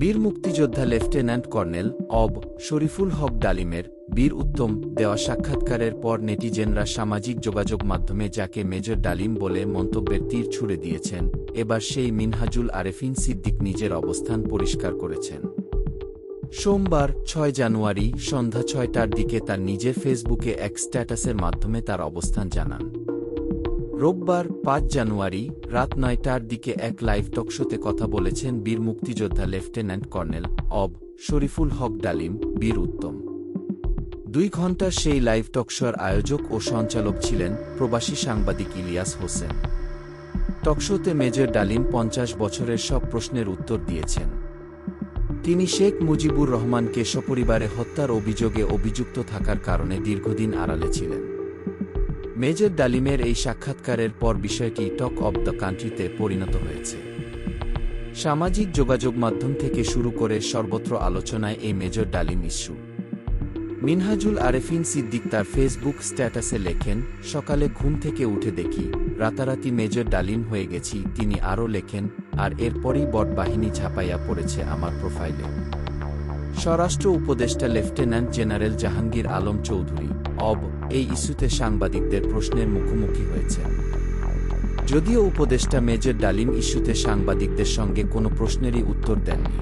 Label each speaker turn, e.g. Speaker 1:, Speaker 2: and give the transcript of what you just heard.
Speaker 1: বীর মুক্তিযোদ্ধা lieutenant colonel অব শরীফুল হক ডালিমের বীর উত্তম দেওয়া সাক্ষাৎকারের পর নেটিজেনরা সামাজিক যোগাযোগ মাধ্যমে যাকে মেজর ডালিম বলে মন্তব্যের তীর ছুড়ে দিয়েছেন, এবার সেই মিনহাজুল আরেফিন সিদ্দিক নিজের অবস্থান পরিষ্কার করেছেন। সোমবার, ছয় জানুয়ারি, সন্ধ্যা ছয়টার দিকে তার নিজের ফেসবুকে এক স্ট্যাটাসের মাধ্যমে তার অবস্থান জানান। রোববার পাঁচ জানুয়ারি রাত নয়টার দিকে এক লাইভ টকশোতে কথা বলেছেন বীর মুক্তিযোদ্ধা লেফটেন্যান্ট কর্নেল অব শরীফুল হক ডালিম, বীর উত্তম। দুই ঘণ্টার সেই লাইভ টকশোর আয়োজক ও সঞ্চালক ছিলেন প্রবাসী সাংবাদিক ইলিয়াস হোসেন। টকশোতে মেজর ডালিম পঞ্চাশ বছরের সব প্রশ্নের উত্তর দিয়েছেন। তিনি শেখ মুজিবুর রহমানকে সপরিবারে হত্যার অভিযোগে অভিযুক্ত থাকার কারণে দীর্ঘদিন আড়ালে ছিলেন। মেজর ডালিমের এই সাক্ষাৎকারের পর বিষয়টি টক অব দ্য কান্ট্রিতে পরিণত হয়েছে। সামাজিক যোগাযোগ মাধ্যম থেকে শুরু করে সর্বত্র আলোচনায় এই মেজর ডালিম ইস্যু। মিনহাজুল আরেফিন সিদ্দিক তার ফেসবুক স্ট্যাটাসে লেখেন, সকালে ঘুম থেকে উঠে দেখি, রাতারাতি মেজর ডালিম হয়ে গেছি, তিনি আরও লেখেন, আর এরপরই বট বাহিনী ঝাঁপাইয়া পড়েছে আমার প্রোফাইলে। স্বরাষ্ট্র উপদেষ্টা লেফটেন্যান্ট জেনারেল জাহাঙ্গীর আলম চৌধুরী অব এই ইস্যুতে সাংবাদিকদের প্রশ্নের মুখোমুখি হয়েছে যদিও উপদেষ্টা মেজর ডালিম ইস্যুতে সাংবাদিকদের সঙ্গে কোনো প্রশ্নেরই উত্তর দেননি।